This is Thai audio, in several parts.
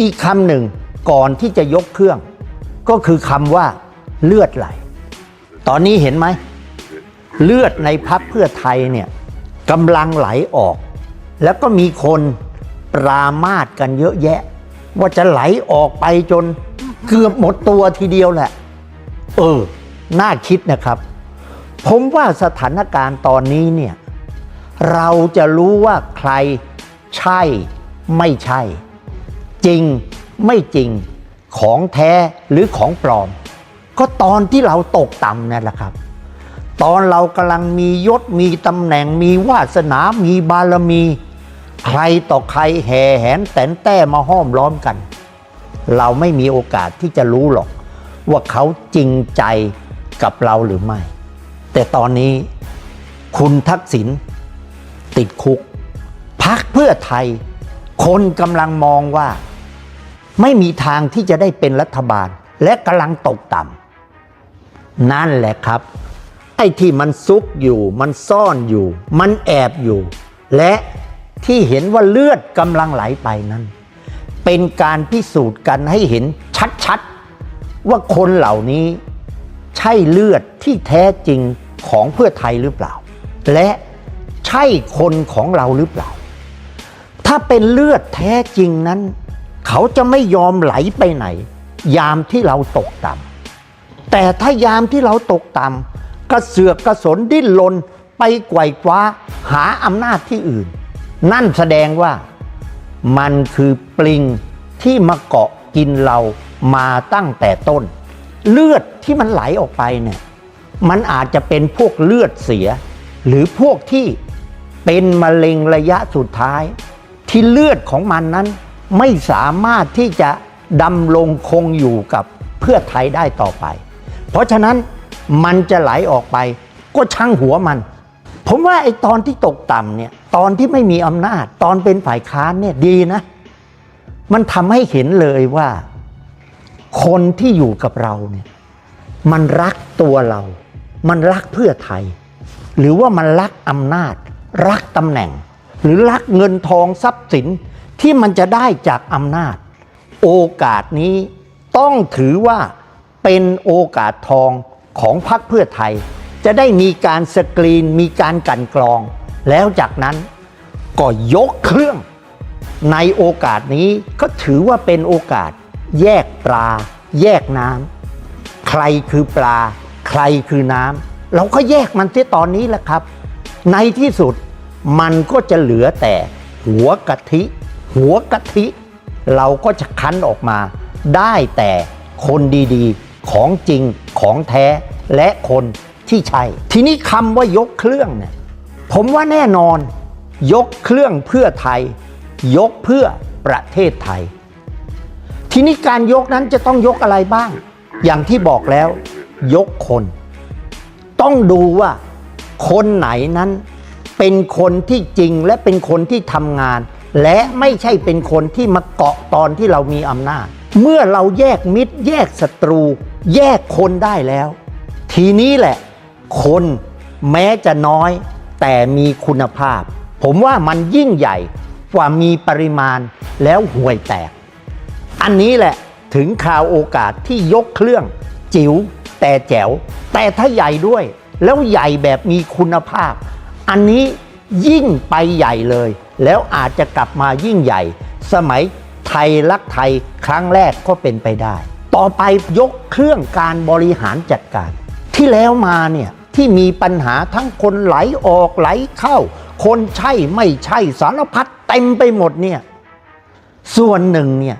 อีกคำหนึ่งก่อนที่จะยกเครื่อง ก็คือคำว่าเลือดไหล ตอนนี้เห็นไหม เลือดในพักเพื่อไทยเนี่ยกำลังไหลออก แล้วก็มีคนปรามาดกันเยอะแยะ ว่าจะไหลออกไปจนเกือบหมดตัวทีเดียวแหละ เออ น่าคิดนะครับ ผมว่าสถานการณ์ตอนนี้เนี่ย เราจะรู้ว่าใครใช่ไม่ใช่ จริงไม่จริงของแท้หรือของปลอม ก็ตอนที่เราตกต่ำนั่นแหละครับ ตอนเรากำลังมียศมีตำแหน่งมีวาสนามีบารมี ใครต่อใครแห่แหนแตนแต้มาห้อมล้อมกัน เราไม่มีโอกาสที่จะรู้หรอก ว่าเขาจริงใจกับเราหรือไม่ แต่ตอนนี้คุณทักษิณติดคุก พักเพื่อไทย คนกำลังมองว่า ไม่มีทางที่จะได้เป็นรัฐบาล และกำลังตกต่ำนั่นแหละครับ ไอ้ที่มันซุกอยู่ มันซ่อนอยู่ มันแอบอยู่ และที่เห็นว่าเลือดกำลังไหลไปนั้น เป็นการพิสูจน์กันให้เห็นชัดๆ ว่าคนเหล่านี้ ใช่เลือดที่แท้จริงของเพื่อไทยหรือเปล่า และใช่คนของเราหรือเปล่า ถ้าเป็นเลือดแท้จริงนั้น เขาจะไม่ยอมไหลไปไหน ยามที่เราตกต่ำแต่ถ้ายามที่เราตกต่ำกระเสือกกระสนดิ้นรนไปไกวคว้าหาอำนาจที่อื่น นั่นแสดงว่ามันคือปลิงที่มาเกาะกินเรามาตั้งแต่ต้น เลือดที่มันไหลออกไปเนี่ยมันอาจจะเป็นพวกเลือดเสีย หรือพวกที่เป็นมะเร็งระยะสุดท้าย ที่เลือดของมันนั้น ไม่สามารถที่จะดำรงคงอยู่กับเพื่อไทยได้ต่อไป เพราะฉะนั้นมันจะไหลออกไป ก็ช่างหัวมัน ผมว่าไอ้ตอนที่ตกต่ำเนี่ยตอนที่ไม่มีอำนาจ ตอนเป็นฝ่ายค้านเนี่ยดีนะ มันทำให้เห็นเลยว่า คนที่อยู่กับเราเนี่ยมันรักตัวเรา มันรักเพื่อไทย หรือว่ามันรักอำนาจ รักตำแหน่ง หรือรักเงินทองทรัพย์สิน ที่มันจะได้จากอำนาจ โอกาสนี้ต้องถือว่าเป็นโอกาสทองของพรรคเพื่อไทย จะได้มีการสกรีนมีการกันกรอง แล้วจากนั้นก็ยกเครื่อง ในโอกาสนี้ก็ถือว่าเป็นโอกาส แยกปลา แยกน้ำใครคือปลา ใครคือน้ำเราก็แยกมันที่ตอนนี้แหละครับ ในที่สุดมันก็จะเหลือแต่หัวกะทิ หัวกะทิเราก็จะคั้นออกมา ได้แต่คนดีๆของจริงของแท้และคนที่ใช่ ทีนี้คำว่ายกเครื่องเนี่ยผมว่าแน่นอน ยกเครื่องเพื่อไทย ยกเพื่อประเทศไทย ทีนี้การยกนั้นจะต้องยกอะไรบ้าง อย่างที่บอกแล้ว ยกคน ต้องดูว่า คนไหนนั้นเป็นคนที่จริงและเป็นคนที่ทำงาน และไม่ใช่เป็นคนที่มาเกาะตอนที่เรามีอำนาจ เมื่อเราแยกมิตร แยกศัตรู แยกคนได้แล้ว ทีนี้แหละ คนแม้จะน้อย แต่มีคุณภาพ ผมว่ามันยิ่งใหญ่กว่ามีปริมาณแล้วห่วยแตก อันนี้แหละถึงคราวโอกาสที่ยกเครื่อง จิ๋วแต่แจ๋ว แต่ถ้าใหญ่ด้วย แล้วใหญ่แบบมีคุณภาพ อันนี้ยิ่งไปใหญ่เลย แล้วอาจจะกลับมายิ่งใหญ่ สมัยไทยรักไทยครั้งแรกก็เป็นไปได้ ต่อไปยกเครื่องการบริหารจัดการ ที่แล้วมาเนี่ยที่มีปัญหาทั้งคนไหลออกไหลเข้า คนใช่ไม่ใช่สารพัดเต็มไปหมดเนี่ยส่วนหนึ่งเนี่ย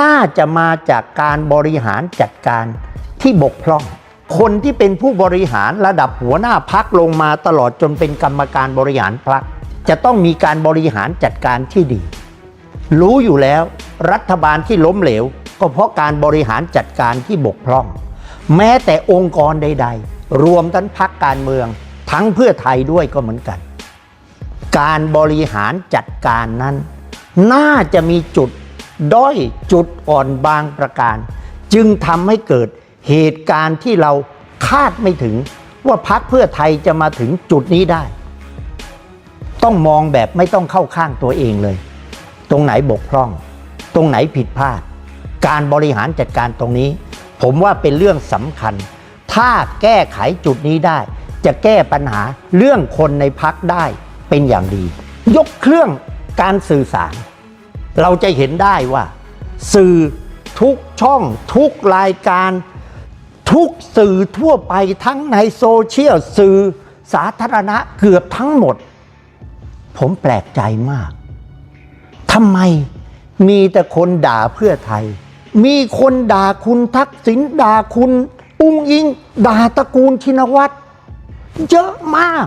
น่าจะมาจากการบริหารจัดการที่บกพร่อง คนที่เป็นผู้บริหารระดับหัวหน้าพักลงมาตลอดจนเป็นกรรมการบริหารพัก จะต้องมีการบริหารจัดการที่ดี รู้อยู่แล้วรัฐบาลที่ล้มเหลว ก็เพราะการบริหารจัดการที่บกพร่อง แม้แต่องค์กรใด ๆ รวมทั้งพักการเมือง ทั้งเพื่อไทยด้วยก็เหมือนกัน การบริหารจัดการนั้น น่าจะมีจุดด้อยจุดอ่อนบางประการ จึงทำให้เกิดเหตุการณ์ที่เราคาดไม่ถึงว่าพักเพื่อไทยจะมาถึงจุดนี้ได้ ต้องมองแบบไม่ต้องเข้าข้างตัวเองเลย ตรงไหนบกพร่อง ตรงไหนผิดพลาด การบริหารจัดการตรงนี้ ผมว่าเป็นเรื่องสำคัญ ถ้าแก้ไขจุดนี้ได้ จะแก้ปัญหาเรื่องคนในพักได้เป็นอย่างดี ยกเครื่องการสื่อสาร เราจะเห็นได้ว่า สื่อทุกช่องทุกรายการ ทุกสื่อทั่วไปทั้งในโซเชียลสื่อสาธารณะเกือบทั้งหมด ผมแปลกใจมากทำไมมีแต่คนด่าเพื่อไทย มีคนด่าคุณทักษิณด่าคุณอุ้งอิงด่าตระกูลชินวัตรเยอะมาก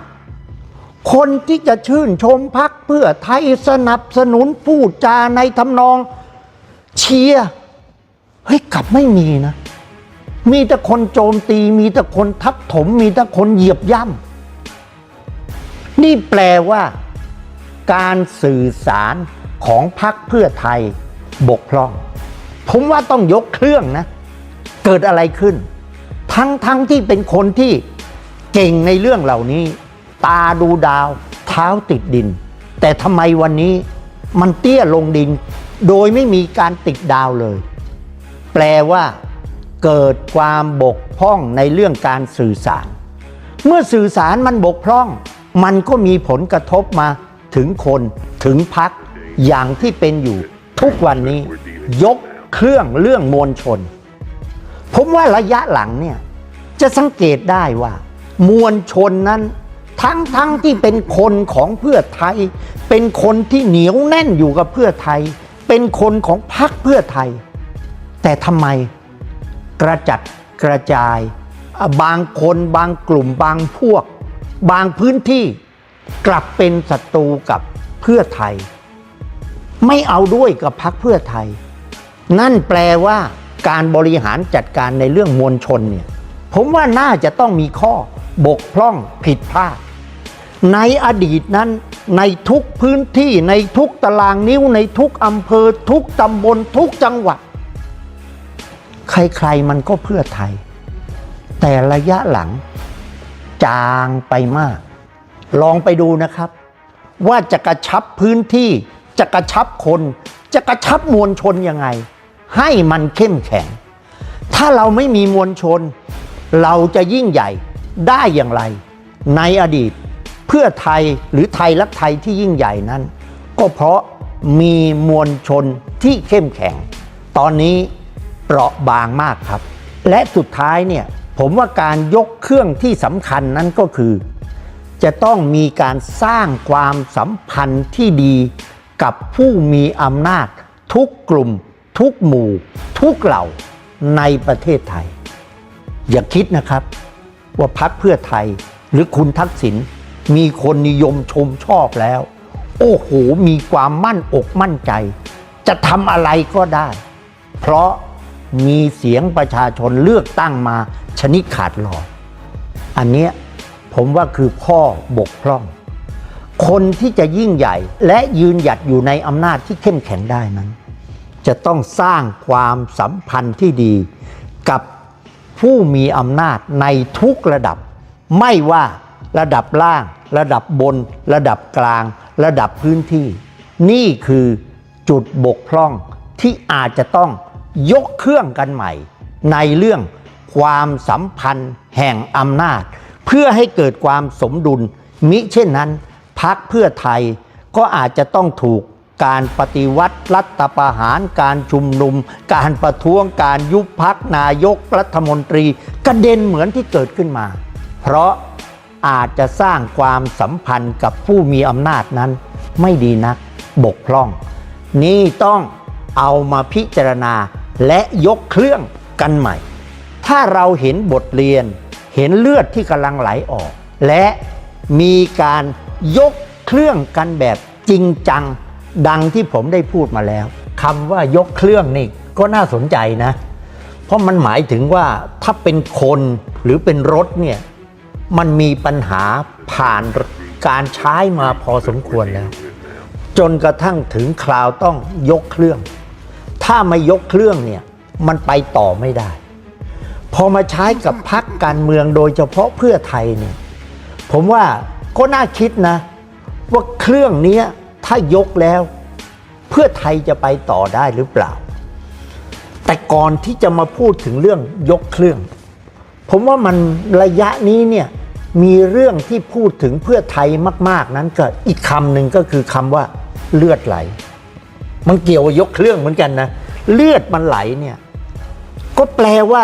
คนที่จะชื่นชมพักเพื่อไทยสนับสนุนพูดจาในทำนอง เชียร์เฮ้ยกลับไม่มีนะ มีแต่คนโจมตี มีแต่คนทับถม มีแต่คนเหยียบย่ำนี่แปลว่า การสื่อสารของพรรคเพื่อไทยบกพร่อง ผมว่าต้องยกเครื่องนะ เกิดอะไรขึ้น ทั้งทั้งที่เป็นคนที่เก่งในเรื่องเหล่านี้ ตาดูดาว เท้าติดดิน แต่ทำไมวันนี้มันเตี้ยลงดิน โดยไม่มีการติดดาวเลย แปลว่า เกิดความบกพร่องในเรื่องการสื่อสาร เมื่อสื่อสารมันบกพร่อง มันก็มีผลกระทบมา ถึงคนถึงพักอย่างที่เป็นอยู่ทุกวันนี้ยกเครื่องเรื่องมวลชน ผมว่าระยะหลังเนี่ยจะสังเกตได้ว่า มวลชนนั้นทั้งทั้งที่เป็นคนของเพื่อไทย เป็นคนที่เหนียวแน่นอยู่กับเพื่อไทย เป็นคนของพรรคเพื่อไทย แต่ทำไมกระจัดกระจาย บางคนบางกลุ่มบางพวก บางพื้นที่ กลับเป็นศัตรูกับเพื่อไทย ไม่เอาด้วยกับพรรคเพื่อไทย นั่นแปลว่าการบริหารจัดการในเรื่องมวลชนเนี่ยผมว่าน่าจะต้องมีข้อบกพร่องผิดพลาด ในอดีตนั้นในทุกพื้นที่ในทุกตารางนิ้วในทุกอำเภอ ทุกตำบลทุกจังหวัด ใครๆมันก็เพื่อไทย แต่ระยะหลังจางไปมาก ลองไปดูนะครับ ว่าจะกระชับพื้นที่ จะกระชับคน จะกระชับมวลชนยังไง ให้มันเข้มแข็ง ถ้าเราไม่มีมวลชน เราจะยิ่งใหญ่ได้อย่างไร ในอดีตเพื่อไทยหรือไทยรักไทยที่ยิ่งใหญ่นั้น ก็เพราะมีมวลชนที่เข้มแข็ง ตอนนี้เปราะบางมากครับ และสุดท้ายเนี่ยผมว่าการยกเครื่องที่สำคัญนั้นก็คือ จะต้องมีการสร้างความสัมพันธ์ที่ดีกับผู้มีอำนาจทุกกลุ่ม ทุกหมู่ ทุกเหล่าในประเทศไทย อย่าคิดนะครับว่าพักเพื่อไทยหรือคุณทักษิณมีคนนิยมชมชอบแล้ว โอ้โห มีความมั่นอกมั่นใจ จะทำอะไรก็ได้ เพราะมีเสียงประชาชนเลือกตั้งมาชนิดขาดลอยอันเนี้ย ผมว่าคือข้อบกพร่อง คนที่จะยิ่งใหญ่และยืนหยัดอยู่ในอำนาจที่เข้มแข็งได้นั้น จะต้องสร้างความสัมพันธ์ที่ดีกับผู้มีอำนาจในทุกระดับ ไม่ว่าระดับล่าง ระดับบน ระดับกลาง ระดับพื้นที่ นี่คือจุดบกพร่องที่อาจจะต้องยกเครื่องกันใหม่ ในเรื่องความสัมพันธ์แห่งอำนาจ เพื่อให้เกิดความสมดุล มิเช่นนั้นพักเพื่อไทยก็อาจจะต้องถูกการปฏิวัติรัฐประหารการชุมนุม การประท้วงการยุบพักนายกรัฐมนตรีกระเด็นเหมือนที่เกิดขึ้นมา เพราะอาจจะสร้างความสัมพันธ์กับผู้มีอำนาจนั้น ไม่ดีนักบกพร่อง นี่ต้องเอามาพิจารณาและยกเครื่องกันใหม่ ถ้าเราเห็นบทเรียน เห็นเลือดที่กำลังไหลออก และมีการยกเครื่องกันแบบจริงจัง ดังที่ผมได้พูดมาแล้วคำว่ายกเครื่องนี่ก็น่าสนใจนะ เพราะมันหมายถึงว่าถ้าเป็นคนหรือเป็นรถเนี่ยมันมีปัญหาผ่านการใช้มาพอสมควรแล้ว จนกระทั่งถึงคราวต้องยกเครื่อง ถ้าไม่ยกเครื่องเนี่ยมันไปต่อไม่ได้ พอมาใช้กับพักการเมืองโดยเฉพาะเพื่อไทยเนี่ยผมว่าก็น่าคิดนะ ว่าเครื่องนี้ถ้ายกแล้ว เพื่อไทยจะไปต่อได้หรือเปล่า แต่ก่อนที่จะมาพูดถึงเรื่องยกเครื่อง ผมว่ามันระยะนี้เนี่ยมีเรื่องที่พูดถึงเพื่อไทยมาก ๆ นั้นก็อีกคำหนึ่งก็คือคำว่าเลือดไหล มันเกี่ยวกับยกเครื่องเหมือนกันนะ เลือดมันไหลเนี่ยก็แปลว่า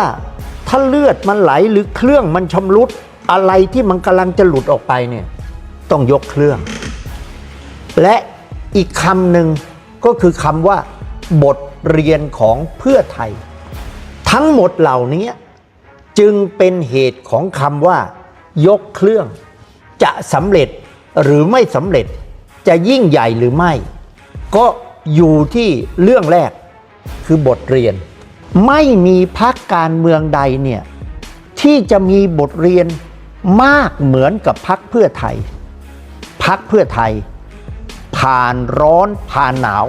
ถ้าเลือดมันไหลหรือเครื่องมันชำรุดอะไรที่มันกำลังจะหลุดออกไปเนี่ยต้องยกเครื่อง และอีกคำหนึ่งก็คือคำว่า บทเรียนของเพื่อไทย ทั้งหมดเหล่านี้จึงเป็นเหตุของคำว่า ยกเครื่อง จะสำเร็จหรือไม่สำเร็จจะยิ่งใหญ่หรือไม่ ก็อยู่ที่เรื่องแรกคือบทเรียน ไม่มีพักการเมืองใดเนี่ยที่จะมีบทเรียนมากเหมือนกับพักเพื่อไทย พักเพื่อไทย ผ่านร้อนผ่านหนาว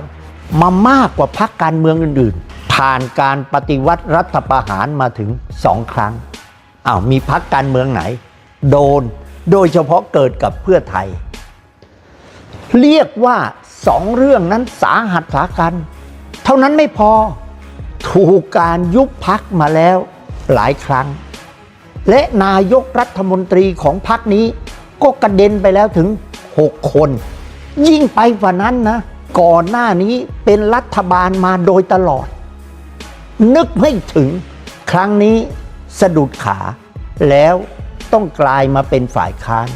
มามากกว่าพักการเมืองอื่น ๆ ผ่านการปฏิวัติรัฐประหารมาถึงสองครั้งอ้าวมีพักการเมืองไหน โดนโดยเฉพาะเกิดกับเพื่อไทย เรียกว่าสองเรื่องนั้นสาหัสสากัน เท่านั้นไม่พอ ถูกการยุบพักมาแล้วหลายครั้ง และนายกรัฐมนตรีของพักนี้ก็กระเด็นไปแล้วถึง 6 คน ยิ่งไปกว่านั้นนะ ก่อนหน้านี้เป็นรัฐบาลมาโดยตลอด นึกไม่ถึงครั้งนี้สะดุดขาแล้วต้องกลายมาเป็นฝ่ายค้าน